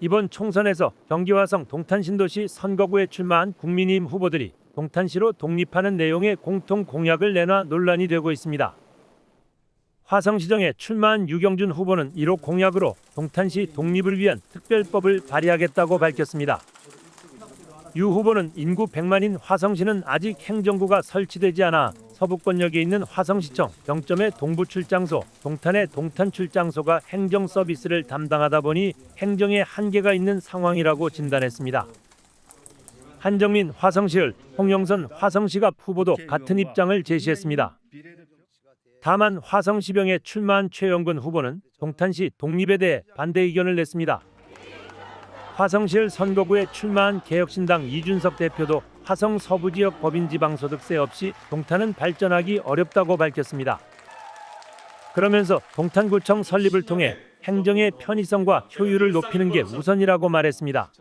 이번 총선에서 경기화성 동탄신도시 선거구에 출마한 국민의힘 후보들이 동탄시로 독립하는 내용의 공통 공약을 내놔 논란이 되고 있습니다. 화성시정에 출마한 유경준 후보는 1호 공약으로 동탄시 독립을 위한 특별법을 발의하겠다고 밝혔습니다. 유 후보는 인구 100만인 화성시는 아직 행정구가 설치되지 않아 서부권역에 있는 화성시청, 경점의 동부 출장소, 동탄의 동탄 출장소가 행정 서비스를 담당하다 보니 행정에 한계가 있는 상황이라고 진단했습니다. 한정민 화성시을, 홍영선 화성시갑 후보도 같은 입장을 제시했습니다. 다만 화성시병에 출마한 최영근 후보는 동탄시 독립에 대해 반대 의견을 냈습니다. 화성시를 선거구에 출마한 개혁신당 이준석 대표도 화성 서부 지역 법인 지방소득세 없이 동탄은 발전하기 어렵다고 밝혔습니다. 그러면서 동탄구청 설립을 통해 행정의 편의성과 효율을 높이는 게 우선이라고 말했습니다.